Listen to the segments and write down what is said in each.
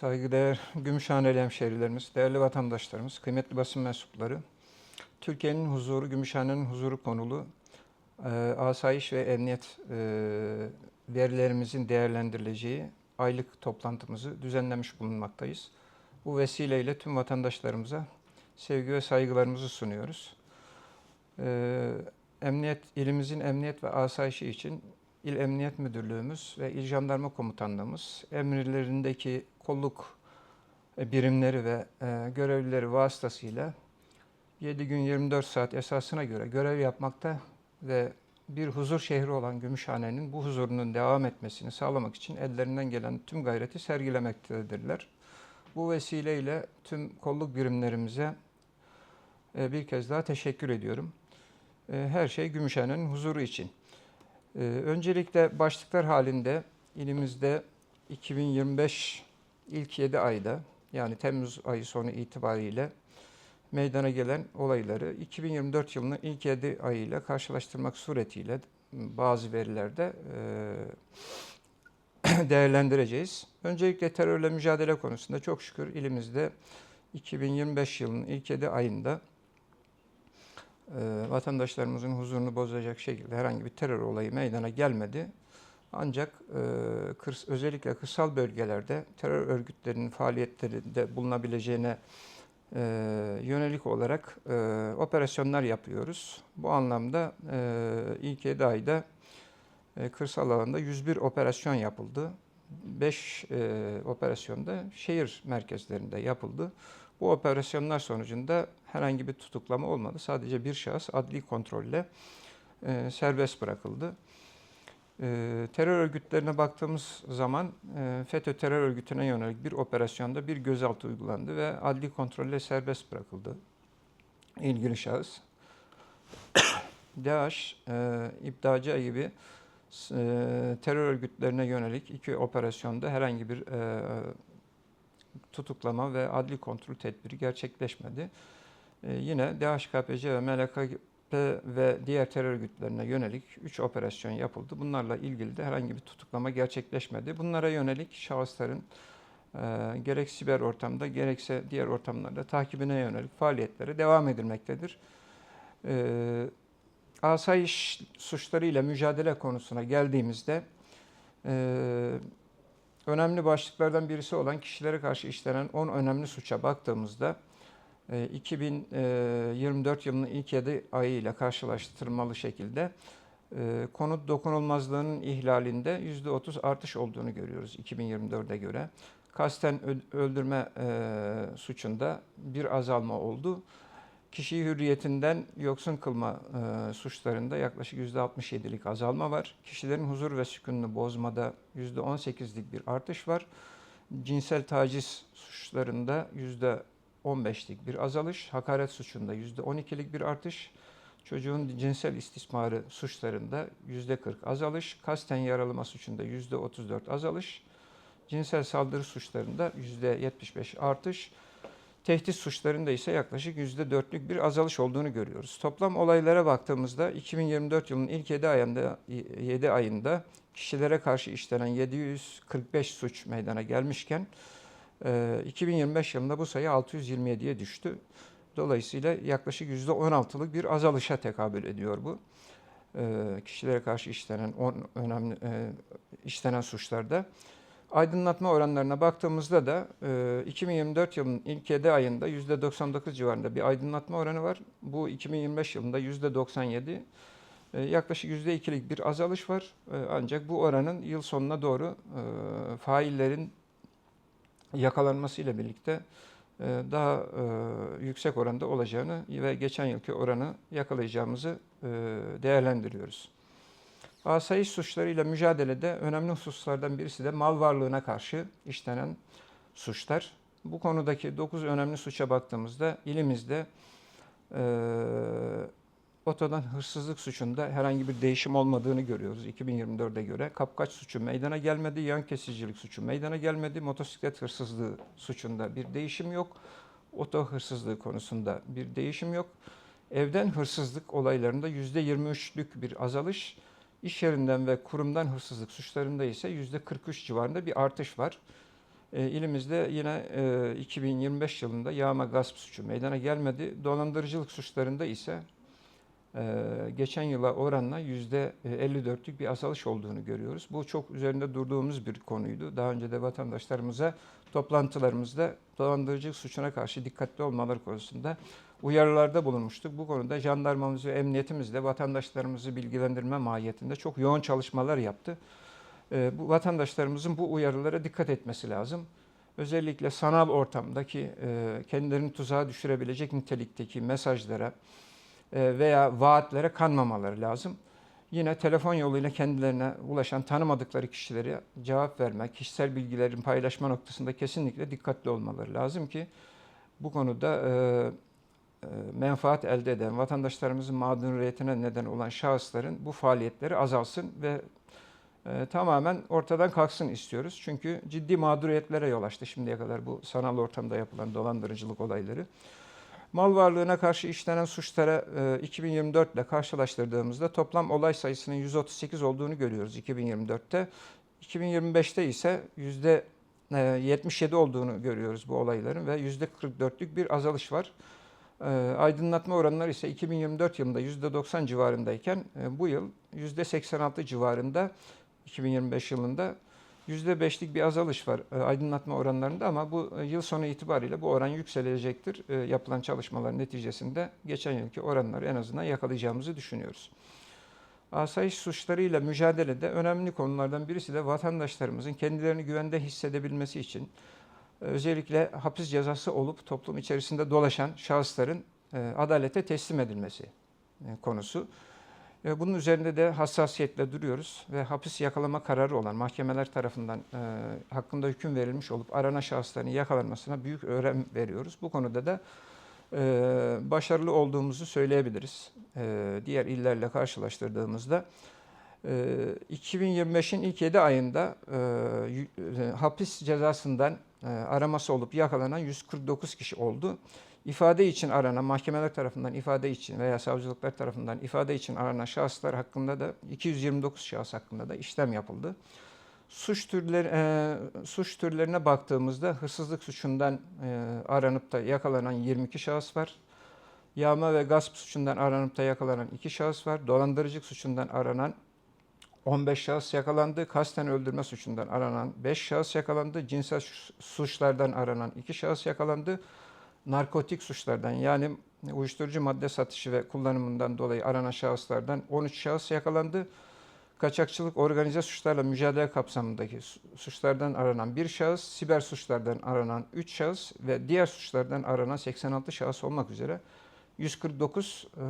Saygıdeğer Gümüşhaneli hemşehrilerimiz, değerli vatandaşlarımız, kıymetli basın mensupları, Türkiye'nin huzuru, Gümüşhane'nin huzuru konulu e, asayiş ve emniyet e, verilerimizin değerlendirileceği aylık toplantımızı düzenlemiş bulunmaktayız. Bu vesileyle tüm vatandaşlarımıza sevgi ve saygılarımızı sunuyoruz. E, emniyet, ilimizin emniyet ve asayişi için İl Emniyet Müdürlüğümüz ve İl Jandarma Komutanlığımız emirlerindeki kolluk e, birimleri ve e, görevlileri vasıtasıyla 7 gün 24 saat esasına göre görev yapmakta ve bir huzur şehri olan Gümüşhane'nin bu huzurunun devam etmesini sağlamak için ellerinden gelen tüm gayreti sergilemektedirler. Bu vesileyle tüm kolluk birimlerimize e, bir kez daha teşekkür ediyorum. Her şey Gümüşhane'nin huzuru için. Öncelikle başlıklar halinde ilimizde 2025 ilk 7 ayda yani Temmuz ayı sonu itibariyle meydana gelen olayları 2024 yılının ilk 7 ayıyla karşılaştırmak suretiyle bazı verilerde değerlendireceğiz. Öncelikle terörle mücadele konusunda çok şükür ilimizde 2025 yılının ilk 7 ayında vatandaşlarımızın huzurunu bozacak şekilde herhangi bir terör olayı meydana gelmedi. Ancak e, kırs, özellikle kırsal bölgelerde terör örgütlerinin faaliyetlerinde bulunabileceğine e, yönelik olarak e, operasyonlar yapıyoruz. Bu anlamda e, ilk 7 ayda e, kırsal alanda 101 operasyon yapıldı. 5 e, operasyonda şehir merkezlerinde yapıldı. Bu operasyonlar sonucunda herhangi bir tutuklama olmadı. Sadece bir şahıs adli kontrolle e, serbest bırakıldı. E, terör örgütlerine baktığımız zaman e, FETÖ terör örgütüne yönelik bir operasyonda bir gözaltı uygulandı ve adli kontrolle serbest bırakıldı ilgili şahıs. DAEŞ, e, İbdacı gibi e, terör örgütlerine yönelik iki operasyonda herhangi bir e, tutuklama ve adli kontrol tedbiri gerçekleşmedi. Ee, yine DHKPC ve MLKP ve diğer terör örgütlerine yönelik 3 operasyon yapıldı. Bunlarla ilgili de herhangi bir tutuklama gerçekleşmedi. Bunlara yönelik şahısların e, gerek siber ortamda gerekse diğer ortamlarda takibine yönelik faaliyetleri devam edilmektedir. E, asayiş suçlarıyla mücadele konusuna geldiğimizde e, önemli başlıklardan birisi olan kişilere karşı işlenen 10 önemli suça baktığımızda 2024 yılının ilk 7 ayı ile karşılaştırmalı şekilde konut dokunulmazlığının ihlalinde %30 artış olduğunu görüyoruz 2024'e göre. Kasten öldürme suçunda bir azalma oldu. Kişiyi hürriyetinden yoksun kılma e, suçlarında yaklaşık %67'lik azalma var. Kişilerin huzur ve sükununu bozmada %18'lik bir artış var. Cinsel taciz suçlarında %15'lik bir azalış, hakaret suçunda %12'lik bir artış, çocuğun cinsel istismarı suçlarında %40 azalış, kasten yaralama suçunda %34 azalış, cinsel saldırı suçlarında %75 artış, Tehdit suçlarında ise yaklaşık %4'lük bir azalış olduğunu görüyoruz. Toplam olaylara baktığımızda 2024 yılının ilk 7 ayında 7 ayında kişilere karşı işlenen 745 suç meydana gelmişken 2025 yılında bu sayı 627'ye düştü. Dolayısıyla yaklaşık %16'lık bir azalışa tekabül ediyor bu. Kişilere karşı işlenen 10 önemli işlenen suçlarda. Aydınlatma oranlarına baktığımızda da 2024 e, yılının ilk 7 ayında %99 civarında bir aydınlatma oranı var. Bu 2025 yılında %97 e, yaklaşık %2'lik bir azalış var. E, ancak bu oranın yıl sonuna doğru faillerin yakalanmasıyla birlikte daha yüksek oranda olacağını ve geçen yılki oranı yakalayacağımızı değerlendiriyoruz. Asayiş suçlarıyla mücadelede önemli hususlardan birisi de mal varlığına karşı işlenen suçlar. Bu konudaki 9 önemli suça baktığımızda ilimizde otodan hırsızlık suçunda herhangi bir değişim olmadığını görüyoruz 2024'e göre. Kapkaç suçu meydana gelmedi, yan kesicilik suçu meydana gelmedi, motosiklet hırsızlığı suçunda bir değişim yok. Oto hırsızlığı konusunda bir değişim yok. Evden hırsızlık olaylarında %23'lük bir azalış, İş yerinden ve kurumdan hırsızlık suçlarında ise %43 civarında bir artış var. E, ilimizde yine e, 2025 yılında yağma gasp suçu meydana gelmedi. Dolandırıcılık suçlarında ise geçen yıla oranla %54'lük bir azalış olduğunu görüyoruz. Bu çok üzerinde durduğumuz bir konuydu. Daha önce de vatandaşlarımıza toplantılarımızda dolandırıcılık suçuna karşı dikkatli olmaları konusunda uyarılarda bulunmuştuk. Bu konuda jandarmamız ve emniyetimiz de vatandaşlarımızı bilgilendirme mahiyetinde çok yoğun çalışmalar yaptı. E, bu vatandaşlarımızın bu uyarılara dikkat etmesi lazım. Özellikle sanal ortamdaki e, kendilerini tuzağa düşürebilecek nitelikteki mesajlara e, veya vaatlere kanmamaları lazım. Yine telefon yoluyla kendilerine ulaşan tanımadıkları kişilere cevap vermek, kişisel bilgilerin paylaşma noktasında kesinlikle dikkatli olmaları lazım ki bu konuda e, e, menfaat elde eden, vatandaşlarımızın mağduriyetine neden olan şahısların bu faaliyetleri azalsın ve e, tamamen ortadan kalksın istiyoruz. Çünkü ciddi mağduriyetlere yol açtı şimdiye kadar bu sanal ortamda yapılan dolandırıcılık olayları. Mal varlığına karşı işlenen suçlara e, 2024 ile karşılaştırdığımızda toplam olay sayısının 138 olduğunu görüyoruz 2024'te. 2025'te ise yüzde e, 77 olduğunu görüyoruz bu olayların ve yüzde 44'lük bir azalış var. E, aydınlatma oranları ise 2024 yılında yüzde 90 civarındayken e, bu yıl yüzde 86 civarında 2025 yılında %5'lik bir azalış var e, aydınlatma oranlarında ama bu e, yıl sonu itibariyle bu oran yükselecektir. E, yapılan çalışmalar neticesinde geçen yılki oranları en azından yakalayacağımızı düşünüyoruz. Asayiş suçlarıyla mücadelede önemli konulardan birisi de vatandaşlarımızın kendilerini güvende hissedebilmesi için özellikle hapis cezası olup toplum içerisinde dolaşan şahısların adalete teslim edilmesi konusu. E, Bunun üzerinde de hassasiyetle duruyoruz ve hapis yakalama kararı olan mahkemeler tarafından e, hakkında hüküm verilmiş olup aranan şahısların yakalanmasına büyük önem veriyoruz. Bu konuda da e, başarılı olduğumuzu söyleyebiliriz. E, diğer illerle karşılaştırdığımızda. E, 2025'in ilk 7 ayında e, e, hapis cezasından e, araması olup yakalanan 149 kişi oldu ifade için aranan, mahkemeler tarafından ifade için veya savcılıklar tarafından ifade için aranan şahıslar hakkında da 229 şahıs hakkında da işlem yapıldı. Suç türleri e, suç türlerine baktığımızda hırsızlık suçundan e, aranıp da yakalanan 22 şahıs var. Yağma ve gasp suçundan aranıp da yakalanan 2 şahıs var. Dolandırıcılık suçundan aranan 15 şahıs yakalandı. Kasten öldürme suçundan aranan 5 şahıs yakalandı. Cinsel suçlardan aranan 2 şahıs yakalandı narkotik suçlardan yani uyuşturucu madde satışı ve kullanımından dolayı aranan şahıslardan 13 şahıs yakalandı. Kaçakçılık organize suçlarla mücadele kapsamındaki suçlardan aranan bir şahıs, siber suçlardan aranan 3 şahıs ve diğer suçlardan aranan 86 şahıs olmak üzere 149 e,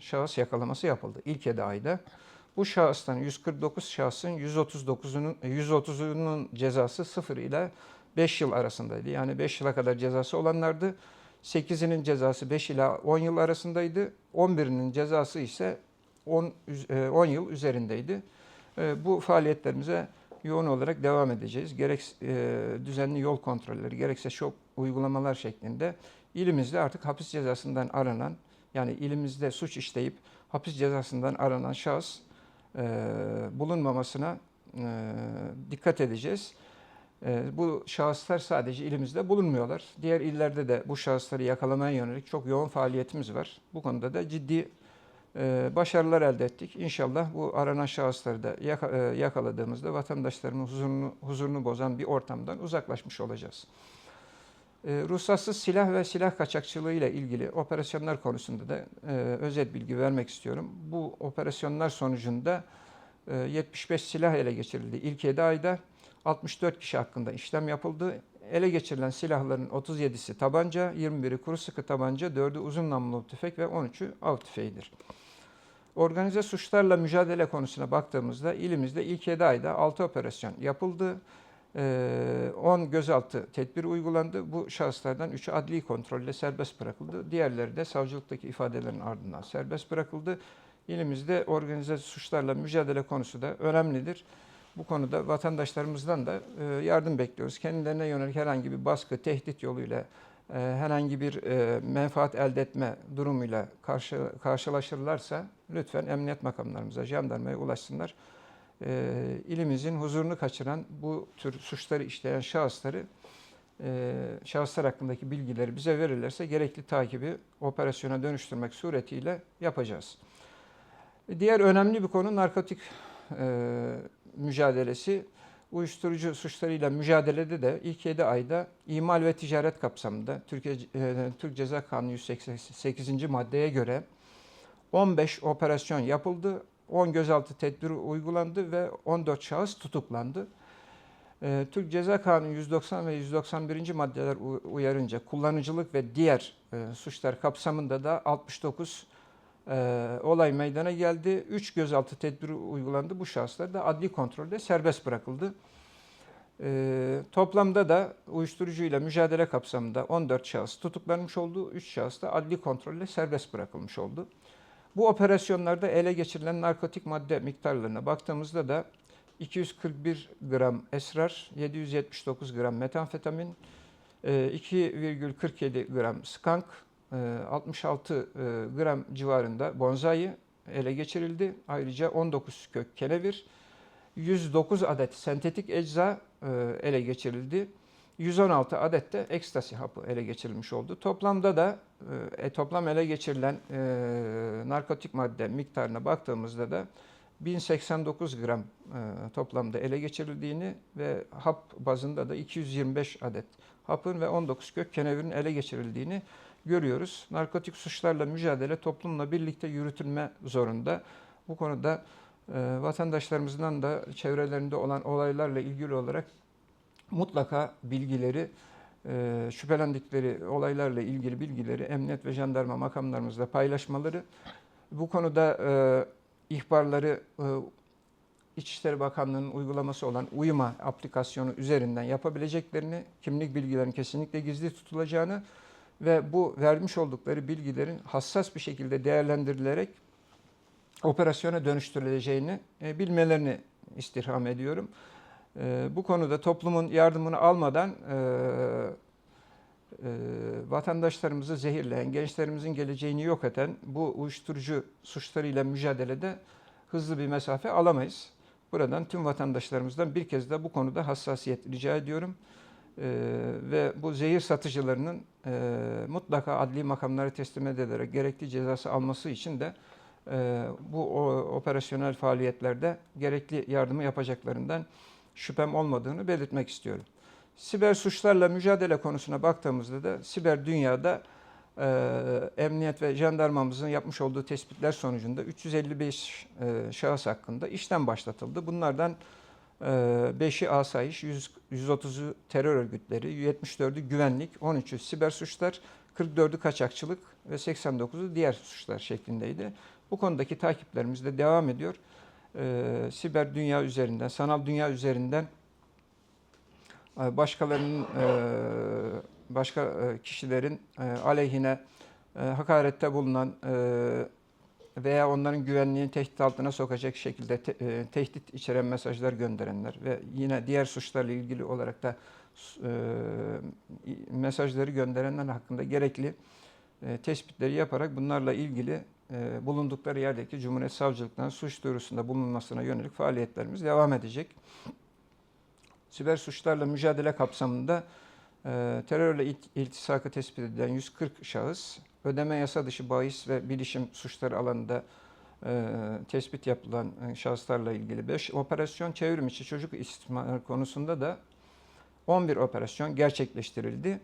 şahıs yakalaması yapıldı ilk 7 ayda. Bu şahıstan 149 şahsın 139'unun 130'unun cezası 0 ile 5 yıl arasındaydı. Yani 5 yıla kadar cezası olanlardı. 8'inin cezası 5 ila 10 yıl arasındaydı. 11'inin cezası ise 10, 10 yıl üzerindeydi. E, bu faaliyetlerimize yoğun olarak devam edeceğiz. Gerek e, düzenli yol kontrolleri, gerekse şok uygulamalar şeklinde ilimizde artık hapis cezasından aranan, yani ilimizde suç işleyip hapis cezasından aranan şahıs e, bulunmamasına dikkat edeceğiz. Ee, bu şahıslar sadece ilimizde bulunmuyorlar. Diğer illerde de bu şahısları yakalamaya yönelik çok yoğun faaliyetimiz var. Bu konuda da ciddi e, başarılar elde ettik. İnşallah bu aranan şahısları da e, yakaladığımızda vatandaşların huzurunu, huzurunu bozan bir ortamdan uzaklaşmış olacağız. E, ruhsatsız silah ve silah kaçakçılığı ile ilgili operasyonlar konusunda da özet bilgi vermek istiyorum. Bu operasyonlar sonucunda 75 silah ele geçirildi ilk 7 ayda. 64 kişi hakkında işlem yapıldı. Ele geçirilen silahların 37'si tabanca, 21'i kuru sıkı tabanca, 4'ü uzun namlulu tüfek ve 13'ü av tüfeğidir. Organize suçlarla mücadele konusuna baktığımızda ilimizde ilk 7 ayda 6 operasyon yapıldı. 10 gözaltı tedbir uygulandı. Bu şahıslardan 3'ü adli kontrolle serbest bırakıldı. Diğerleri de savcılıktaki ifadelerin ardından serbest bırakıldı. İlimizde organize suçlarla mücadele konusu da önemlidir. Bu konuda vatandaşlarımızdan da e, yardım bekliyoruz. Kendilerine yönelik herhangi bir baskı, tehdit yoluyla e, herhangi bir e, menfaat elde etme durumuyla karşı, karşılaşırlarsa lütfen emniyet makamlarımıza, jandarmaya ulaşsınlar. ilimizin huzurunu kaçıran bu tür suçları işleyen şahısları şahıslar hakkındaki bilgileri bize verirlerse gerekli takibi operasyona dönüştürmek suretiyle yapacağız. Diğer önemli bir konu narkotik mücadelesi. Uyuşturucu suçlarıyla mücadelede de ilk 7 ayda imal ve ticaret kapsamında Türkiye e, Türk Ceza Kanunu 188. maddeye göre 15 operasyon yapıldı. 10 gözaltı tedbiri uygulandı ve 14 şahıs tutuklandı. Ee, Türk Ceza Kanunu 190 ve 191. maddeler uyarınca kullanıcılık ve diğer e, suçlar kapsamında da 69 e, olay meydana geldi. 3 gözaltı tedbiri uygulandı. Bu şahıslar da adli kontrolde serbest bırakıldı. Ee, toplamda da uyuşturucuyla mücadele kapsamında 14 şahıs tutuklanmış oldu. 3 şahıs da adli kontrolle serbest bırakılmış oldu. Bu operasyonlarda ele geçirilen narkotik madde miktarlarına baktığımızda da 241 gram esrar, 779 gram metamfetamin, e, 2,47 gram skank, e, 66 e, gram civarında bonzai ele geçirildi. Ayrıca 19 kök kenevir, 109 adet sentetik ecza e, ele geçirildi. 116 adet de ekstasi hapı ele geçirilmiş oldu. Toplamda da e, toplam ele geçirilen e, narkotik madde miktarına baktığımızda da 1089 gram e, toplamda ele geçirildiğini ve hap bazında da 225 adet hapın ve 19 kök kenevirin ele geçirildiğini görüyoruz. Narkotik suçlarla mücadele toplumla birlikte yürütülme zorunda. Bu konuda e, vatandaşlarımızdan da çevrelerinde olan olaylarla ilgili olarak mutlaka bilgileri, e, şüphelendikleri olaylarla ilgili bilgileri emniyet ve jandarma makamlarımızla paylaşmaları, bu konuda e, ihbarları e, İçişleri Bakanlığı'nın uygulaması olan Uyuma aplikasyonu üzerinden yapabileceklerini, kimlik bilgilerinin kesinlikle gizli tutulacağını ve bu vermiş oldukları bilgilerin hassas bir şekilde değerlendirilerek operasyona dönüştürüleceğini e, bilmelerini istirham ediyorum. E, bu konuda toplumun yardımını almadan e, e, vatandaşlarımızı zehirleyen, gençlerimizin geleceğini yok eden bu uyuşturucu suçlarıyla mücadelede hızlı bir mesafe alamayız. Buradan tüm vatandaşlarımızdan bir kez de bu konuda hassasiyet rica ediyorum. E, ve bu zehir satıcılarının e, mutlaka adli makamlara teslim edilerek gerekli cezası alması için de e, bu o, operasyonel faaliyetlerde gerekli yardımı yapacaklarından şüphem olmadığını belirtmek istiyorum. Siber suçlarla mücadele konusuna baktığımızda da siber dünyada e, emniyet ve jandarmamızın yapmış olduğu tespitler sonucunda 355 e, şahıs hakkında işlem başlatıldı. Bunlardan 5'i asayiş, 100, 130'u terör örgütleri, 74'ü güvenlik, 13'ü siber suçlar, 44'ü kaçakçılık ve 89'u diğer suçlar şeklindeydi. Bu konudaki takiplerimiz de devam ediyor. E, siber dünya üzerinden, sanal dünya üzerinden e, başkalarının e, başka e, kişilerin aleyhine hakarette bulunan veya onların güvenliğini tehdit altına sokacak şekilde te- e, tehdit içeren mesajlar gönderenler ve yine diğer suçlarla ilgili olarak da e, mesajları gönderenler hakkında gerekli e, tespitleri yaparak bunlarla ilgili e, bulundukları yerdeki Cumhuriyet Savcılıkları'nın suç duyurusunda bulunmasına yönelik faaliyetlerimiz devam edecek. Siber suçlarla mücadele kapsamında e, terörle il- iltisakı tespit edilen 140 şahıs, ödeme yasa dışı bahis ve bilişim suçları alanında e, tespit yapılan e, şahıslarla ilgili 5 operasyon, çevrim içi çocuk istismarı konusunda da 11 operasyon gerçekleştirildi.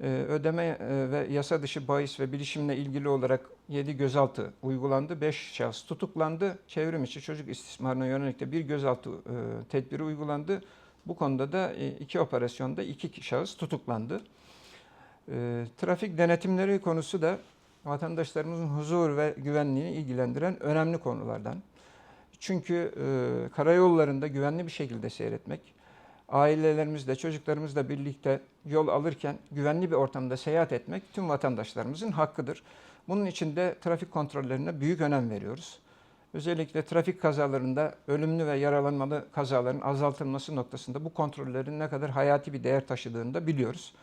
E, ödeme e, ve yasa dışı bahis ve bilişimle ilgili olarak 7 gözaltı uygulandı. 5 şahıs tutuklandı. Çevrim içi çocuk istismarına yönelik de bir gözaltı e, tedbiri uygulandı. Bu konuda da e, iki operasyonda iki şahıs tutuklandı. E, Trafik denetimleri konusu da vatandaşlarımızın huzur ve güvenliğini ilgilendiren önemli konulardan. Çünkü e, karayollarında güvenli bir şekilde seyretmek, ailelerimizle, çocuklarımızla birlikte yol alırken güvenli bir ortamda seyahat etmek tüm vatandaşlarımızın hakkıdır. Bunun için de trafik kontrollerine büyük önem veriyoruz. Özellikle trafik kazalarında ölümlü ve yaralanmalı kazaların azaltılması noktasında bu kontrollerin ne kadar hayati bir değer taşıdığını da biliyoruz.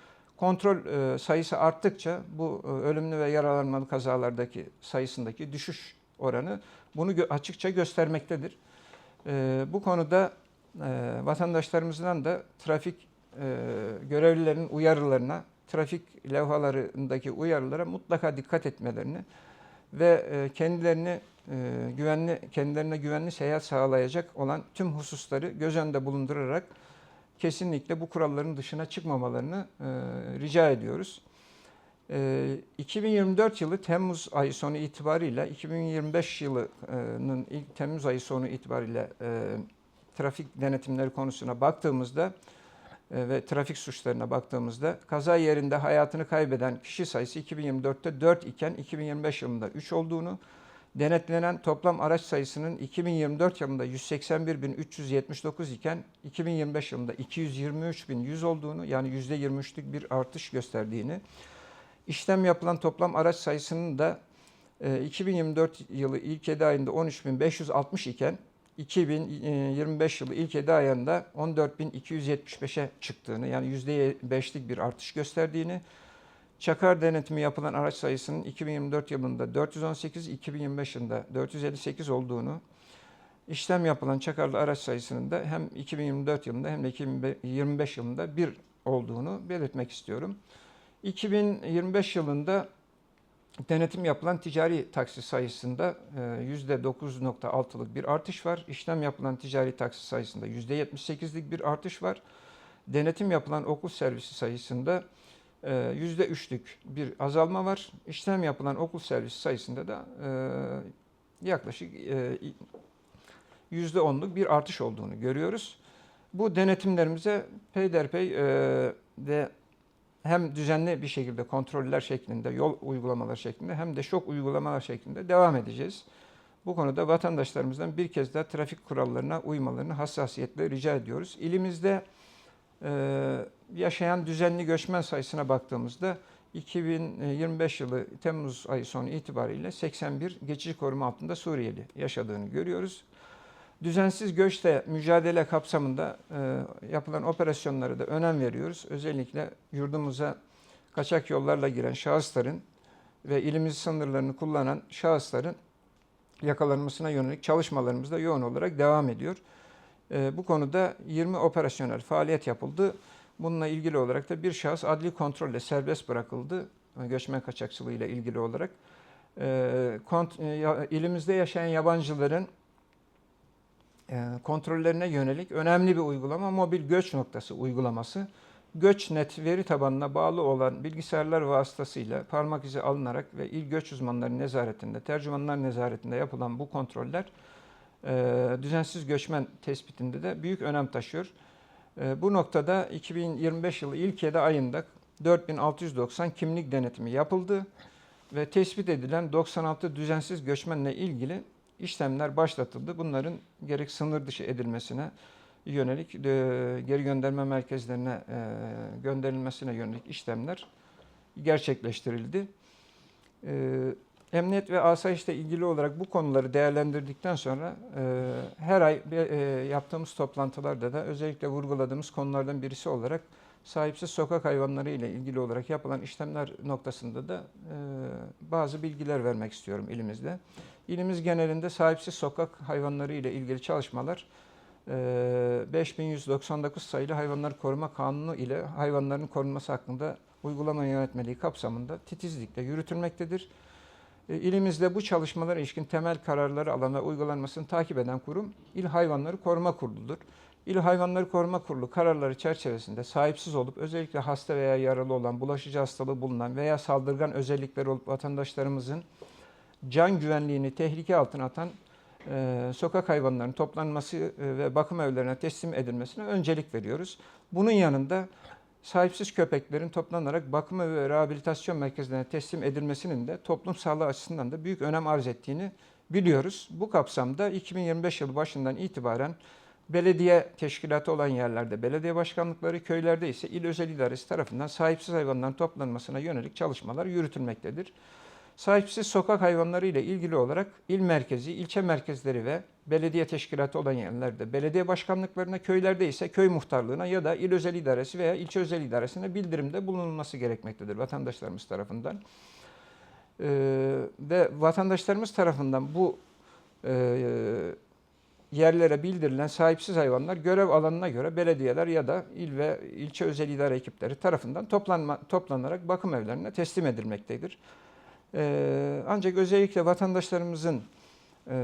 Kontrol e, sayısı arttıkça bu e, ölümlü ve yaralanmalı kazalardaki sayısındaki düşüş oranı bunu açıkça göstermektedir. E, bu konuda vatandaşlarımızdan da trafik görevlilerinin uyarılarına, trafik levhalarındaki uyarılara mutlaka dikkat etmelerini ve kendilerini güvenli kendilerine güvenli seyahat sağlayacak olan tüm hususları göz önünde bulundurarak kesinlikle bu kuralların dışına çıkmamalarını e, rica ediyoruz. E, 2024 yılı Temmuz ayı sonu itibariyle 2025 yılının ilk Temmuz ayı sonu itibariyle e, trafik denetimleri konusuna baktığımızda e, ve trafik suçlarına baktığımızda kaza yerinde hayatını kaybeden kişi sayısı 2024'te 4 iken 2025 yılında 3 olduğunu, denetlenen toplam araç sayısının 2024 yılında 181.379 iken 2025 yılında 223.100 olduğunu yani %23'lük bir artış gösterdiğini, işlem yapılan toplam araç sayısının da e, 2024 yılı ilk 7 ayında 13.560 iken 2025 yılı ilk 7 ayında 14.275'e çıktığını yani %5'lik bir artış gösterdiğini, Çakar denetimi yapılan araç sayısının 2024 yılında 418, 2025 yılında 458 olduğunu, işlem yapılan çakarlı araç sayısının da hem 2024 yılında hem de 2025 yılında bir olduğunu belirtmek istiyorum. 2025 yılında denetim yapılan ticari taksi sayısında %9.6'lık bir artış var. İşlem yapılan ticari taksi sayısında %78'lik bir artış var. Denetim yapılan okul servisi sayısında %3'lük bir azalma var. İşlem yapılan okul servisi sayısında da yaklaşık %10'luk bir artış olduğunu görüyoruz. Bu denetimlerimize peyderpey ve hem düzenli bir şekilde kontroller şeklinde, yol uygulamalar şeklinde hem de şok uygulamalar şeklinde devam edeceğiz. Bu konuda vatandaşlarımızdan bir kez daha trafik kurallarına uymalarını hassasiyetle rica ediyoruz. İlimizde e, yaşayan düzenli göçmen sayısına baktığımızda 2025 yılı Temmuz ayı sonu itibariyle 81 geçici koruma altında Suriyeli yaşadığını görüyoruz. Düzensiz göçle mücadele kapsamında e, yapılan operasyonlara da önem veriyoruz. Özellikle yurdumuza kaçak yollarla giren şahısların ve ilimiz sınırlarını kullanan şahısların yakalanmasına yönelik çalışmalarımız da yoğun olarak devam ediyor. E, bu konuda 20 operasyonel faaliyet yapıldı. Bununla ilgili olarak da bir şahıs adli kontrolle serbest bırakıldı. Göçmen kaçakçılığı ile ilgili olarak. E, kont, e, ilimizde yaşayan yabancıların e, kontrollerine yönelik önemli bir uygulama mobil göç noktası uygulaması. GöçNet veri tabanına bağlı olan bilgisayarlar vasıtasıyla parmak izi alınarak ve il göç uzmanları nezaretinde, tercümanlar nezaretinde yapılan bu kontroller düzensiz göçmen tespitinde de büyük önem taşıyor. E, bu noktada 2025 yılı ilk 7 ayında 4690 kimlik denetimi yapıldı ve tespit edilen 96 düzensiz göçmenle ilgili işlemler başlatıldı. Bunların gerek sınır dışı edilmesine yönelik, e, geri gönderme merkezlerine e, gönderilmesine yönelik işlemler gerçekleştirildi. E, emniyet ve asayişle ilgili olarak bu konuları değerlendirdikten sonra her ay yaptığımız toplantılarda da özellikle vurguladığımız konulardan birisi olarak sahipsiz sokak hayvanları ile ilgili olarak yapılan işlemler noktasında da bazı bilgiler vermek istiyorum ilimizde. İlimiz genelinde sahipsiz sokak hayvanları ile ilgili çalışmalar 5199 sayılı Hayvanlar Koruma Kanunu ile hayvanların korunması hakkında uygulama yönetmeliği kapsamında titizlikle yürütülmektedir. İlimizde bu çalışmalara ilişkin temel kararları alan ve uygulanmasını takip eden kurum İl Hayvanları Koruma Kurulu'dur. İl Hayvanları Koruma Kurulu kararları çerçevesinde sahipsiz olup özellikle hasta veya yaralı olan, bulaşıcı hastalığı bulunan veya saldırgan özellikleri olup vatandaşlarımızın can güvenliğini tehlike altına atan e, sokak hayvanlarının toplanması e, ve bakım evlerine teslim edilmesine öncelik veriyoruz. Bunun yanında sahipsiz köpeklerin toplanarak bakım ve rehabilitasyon merkezlerine teslim edilmesinin de toplum sağlığı açısından da büyük önem arz ettiğini biliyoruz. Bu kapsamda 2025 yılı başından itibaren belediye teşkilatı olan yerlerde belediye başkanlıkları, köylerde ise il özel idaresi tarafından sahipsiz hayvanların toplanmasına yönelik çalışmalar yürütülmektedir. Sahipsiz sokak hayvanları ile ilgili olarak il merkezi, ilçe merkezleri ve belediye teşkilatı olan yerlerde, belediye başkanlıklarına, köylerde ise köy muhtarlığına ya da il özel idaresi veya ilçe özel idaresine bildirimde bulunulması gerekmektedir vatandaşlarımız tarafından. Ee, ve vatandaşlarımız tarafından bu e, yerlere bildirilen sahipsiz hayvanlar görev alanına göre belediyeler ya da il ve ilçe özel idare ekipleri tarafından toplanma, toplanarak bakım evlerine teslim edilmektedir. Ee, ancak özellikle vatandaşlarımızın e,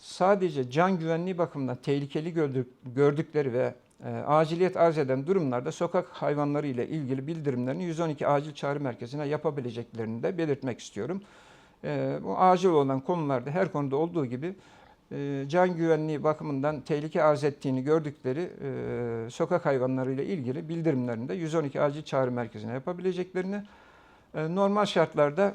sadece can güvenliği bakımından tehlikeli gördük, gördükleri ve e, aciliyet arz eden durumlarda sokak hayvanları ile ilgili bildirimlerini 112 acil çağrı merkezine yapabileceklerini de belirtmek istiyorum. E, bu acil olan konularda her konuda olduğu gibi e, can güvenliği bakımından tehlike arz ettiğini gördükleri sokak hayvanları ile ilgili bildirimlerini de 112 acil çağrı merkezine yapabileceklerini normal şartlarda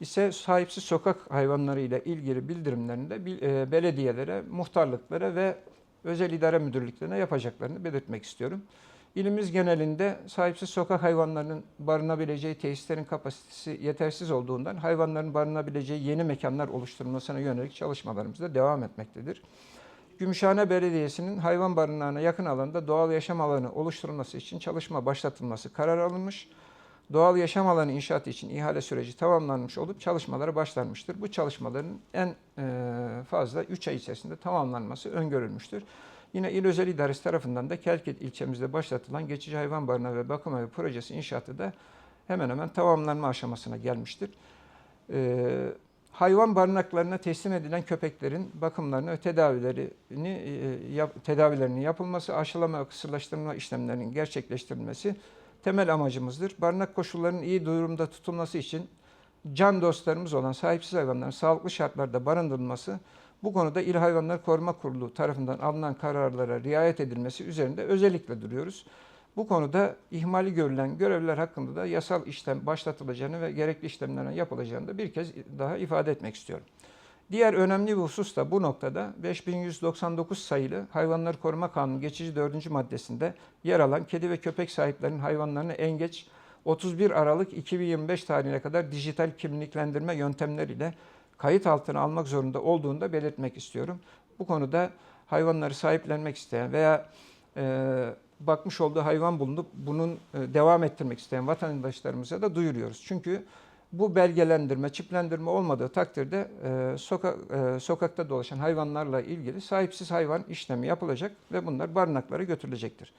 ise sahipsiz sokak hayvanları ile ilgili bildirimlerini de bil- e, belediyelere, muhtarlıklara ve özel idare müdürlüklerine yapacaklarını belirtmek istiyorum. İlimiz genelinde sahipsiz sokak hayvanlarının barınabileceği tesislerin kapasitesi yetersiz olduğundan hayvanların barınabileceği yeni mekanlar oluşturulmasına yönelik çalışmalarımız da devam etmektedir. Gümüşhane Belediyesi'nin hayvan barınağına yakın alanda doğal yaşam alanı oluşturulması için çalışma başlatılması karar alınmış. Doğal yaşam alanı inşaatı için ihale süreci tamamlanmış olup çalışmalara başlanmıştır. Bu çalışmaların en e, fazla 3 ay içerisinde tamamlanması öngörülmüştür. Yine İl Özel İdaresi tarafından da Kelkit ilçemizde başlatılan geçici hayvan barınağı ve bakım evi projesi inşaatı da hemen hemen tamamlanma aşamasına gelmiştir. Ee, hayvan barınaklarına teslim edilen köpeklerin bakımlarını ve tedavilerini e, yap, tedavilerinin yapılması, aşılama ve kısırlaştırma işlemlerinin gerçekleştirilmesi temel amacımızdır. Barınak koşullarının iyi durumda tutulması için can dostlarımız olan sahipsiz hayvanların sağlıklı şartlarda barındırılması, bu konuda İl Hayvanlar Koruma Kurulu tarafından alınan kararlara riayet edilmesi üzerinde özellikle duruyoruz. Bu konuda ihmali görülen görevler hakkında da yasal işlem başlatılacağını ve gerekli işlemlerin yapılacağını da bir kez daha ifade etmek istiyorum. Diğer önemli bir husus da bu noktada 5199 sayılı Hayvanları Koruma Kanunu geçici 4. maddesinde yer alan kedi ve köpek sahiplerinin hayvanlarını en geç 31 Aralık 2025 tarihine kadar dijital kimliklendirme yöntemleriyle kayıt altına almak zorunda olduğunu da belirtmek istiyorum. Bu konuda hayvanları sahiplenmek isteyen veya e, bakmış olduğu hayvan bulunup bunun e, devam ettirmek isteyen vatandaşlarımıza da duyuruyoruz. Çünkü bu belgelendirme, çiplendirme olmadığı takdirde e, soka, e, sokakta dolaşan hayvanlarla ilgili sahipsiz hayvan işlemi yapılacak ve bunlar barınaklara götürülecektir.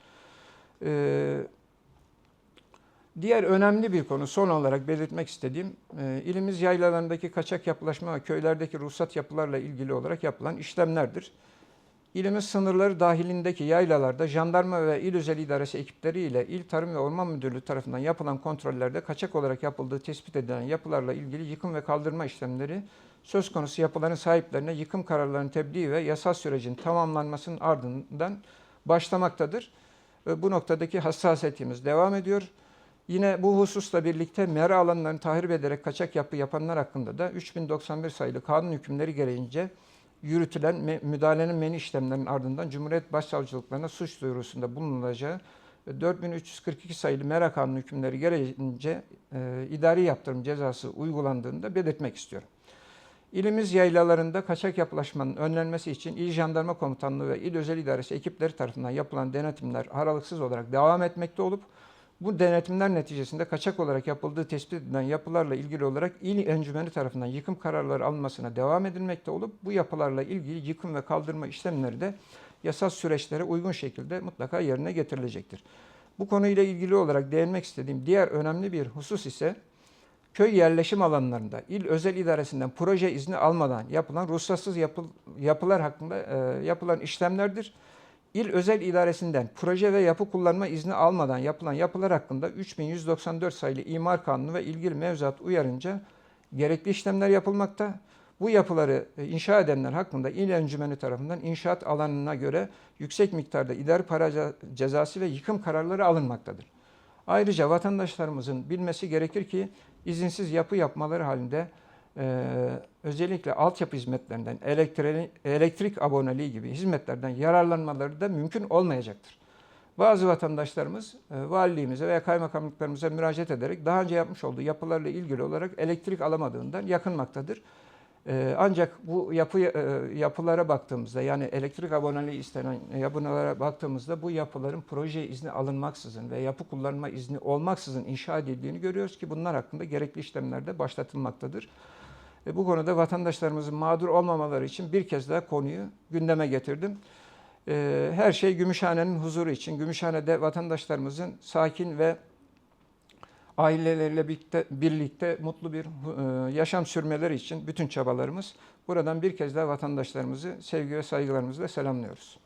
E, diğer önemli bir konu son olarak belirtmek istediğim e, ilimiz yaylalarındaki kaçak yapılaşma ve köylerdeki ruhsat yapılarla ilgili olarak yapılan işlemlerdir. İlimiz sınırları dahilindeki yaylalarda jandarma ve il özel idaresi ekipleriyle İl Tarım ve Orman Müdürlüğü tarafından yapılan kontrollerde kaçak olarak yapıldığı tespit edilen yapılarla ilgili yıkım ve kaldırma işlemleri söz konusu yapıların sahiplerine yıkım kararlarının tebliği ve yasal sürecin tamamlanmasının ardından başlamaktadır. Bu noktadaki hassasiyetimiz devam ediyor. Yine bu hususla birlikte mera alanlarını tahrip ederek kaçak yapı yapanlar hakkında da 3091 sayılı kanun hükümleri gereğince yürütülen müdahalenin meni işlemlerinin ardından Cumhuriyet Başsavcılıklarına suç duyurusunda bulunulacağı ve 4342 sayılı mera kanunu hükümleri gereğince e, idari yaptırım cezası uygulandığını da belirtmek istiyorum. İlimiz yaylalarında kaçak yapılaşmanın önlenmesi için İl Jandarma Komutanlığı ve İl Özel İdaresi ekipleri tarafından yapılan denetimler aralıksız olarak devam etmekte olup bu denetimler neticesinde kaçak olarak yapıldığı tespit edilen yapılarla ilgili olarak il encümeni tarafından yıkım kararları alınmasına devam edilmekte olup bu yapılarla ilgili yıkım ve kaldırma işlemleri de yasal süreçlere uygun şekilde mutlaka yerine getirilecektir. Bu konuyla ilgili olarak değinmek istediğim diğer önemli bir husus ise köy yerleşim alanlarında il özel idaresinden proje izni almadan yapılan ruhsatsız yapı, yapılar hakkında e, yapılan işlemlerdir. İl özel idaresinden proje ve yapı kullanma izni almadan yapılan yapılar hakkında 3194 sayılı imar kanunu ve ilgili mevzuat uyarınca gerekli işlemler yapılmakta. Bu yapıları e, inşa edenler hakkında il encümeni tarafından inşaat alanına göre yüksek miktarda idari para ce- cezası ve yıkım kararları alınmaktadır. Ayrıca vatandaşlarımızın bilmesi gerekir ki izinsiz yapı yapmaları halinde e, özellikle altyapı hizmetlerinden, elektrik, elektrik aboneliği gibi hizmetlerden yararlanmaları da mümkün olmayacaktır. Bazı vatandaşlarımız e, valiliğimize veya kaymakamlıklarımıza müracaat ederek daha önce yapmış olduğu yapılarla ilgili olarak elektrik alamadığından yakınmaktadır. E, ancak bu yapı e, yapılara baktığımızda yani elektrik aboneliği istenen yapılara baktığımızda bu yapıların proje izni alınmaksızın ve yapı kullanma izni olmaksızın inşa edildiğini görüyoruz ki bunlar hakkında gerekli işlemler de başlatılmaktadır. E, bu konuda vatandaşlarımızın mağdur olmamaları için bir kez daha konuyu gündeme getirdim. E, her şey Gümüşhane'nin huzuru için, Gümüşhane'de vatandaşlarımızın sakin ve aileleriyle birlikte, birlikte mutlu bir e, yaşam sürmeleri için bütün çabalarımız. Buradan bir kez daha vatandaşlarımızı sevgi ve saygılarımızla selamlıyoruz.